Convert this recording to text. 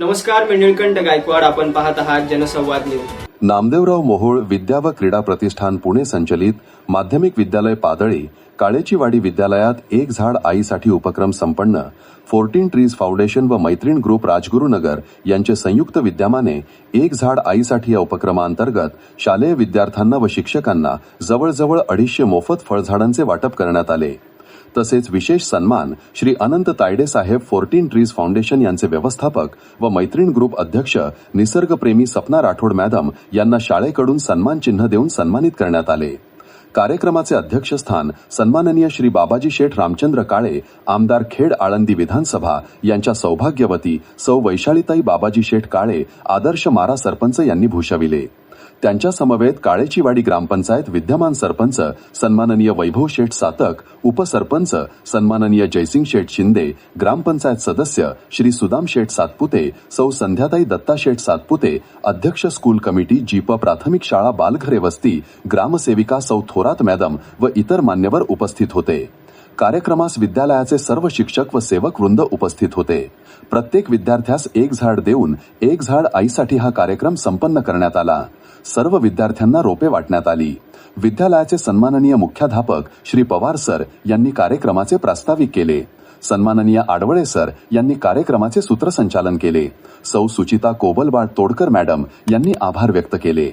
नमस्कार मी निळकंठ गायकवाड. आपण पाहत आहात जनसंवाद न्यूज. नामदेवराव मोहोळ विद्या व क्रीडा प्रतिष्ठान पुणे संचलित माध्यमिक विद्यालय पादळी काळेचीवाडी विद्यालयात एक झाड आईसाठी उपक्रम संपन्न फोर्टीन ट्रीज फाउंडेशन व मैत्रीण ग्रुप राजगुरुनगर यांचे संयुक्त विद्यमाने एक झाड आईसाठी या उपक्रमाअंतर्गत शालेय विद्यार्थ्यांना व शिक्षकांना जवळजवळ अडीचशे मोफत फळझाडांचे वाटप करण्यात आले. तसेच विशेष सन्मान श्री अनंत तायडे साहेब फोर्टीन ट्रीज फाउंडेशन यांचे व्यवस्थापक व मैत्रीण ग्रुप अध्यक्ष निसर्गप्रेमी सपना राठोड मॅडम यांना शाळेकडून सन्मान चिन्ह देऊन सन्मानित करण्यात आले. कार्यक्रमाचे अध्यक्षस्थान सन्माननीय श्री बाबाजी शेठ रामचंद्र काळे आमदार खेड आळंदी विधानसभा यांच्या सौभाग्यवती सौ वैशालीताई बाबाजी शेठ काळे आदर्श मारा सरपंच यांनी भूषविले. त्यांच्या समवेत काळेचीवाडी ग्रामपंचायत विद्यमान सरपंच सन्माननीय वैभव शेठ सातक उपसरपंच सन्माननीय जयसिंग शेठ शिंदे ग्रामपंचायत सदस्य श्री सुदाम शेठ सातपुते सौ संध्याताई दत्ता शेठ सातपुते अध्यक्ष स्कूल कमिटी जीप प्राथमिक शाळा बालघरे वस्ती ग्रामसेविका सौ थोरात मॅडम व इतर मान्यवर उपस्थित होते. कार्यक्रमास विद्यालयाचे सर्व शिक्षक व सेवक वृंद उपस्थित होते. प्रत्येक विद्यार्थ्यास एक झाड देऊन एक झाड आईसाठी हा कार्यक्रम संपन्न करण्यात आला. सर्व विद्यार्थ्यांना रोपे वाटण्यात आली. विद्यालयाचे सन्माननीय मुख्याध्यापक श्री पवार सर यांनी कार्यक्रमाचे प्रास्ताविक केले. सन्माननीय आडवळे सर यांनी कार्यक्रमाचे सूत्रसंचालन केले. सौ सुचिता कोबलबाळ तोडकर मॅडम यांनी आभार व्यक्त केले.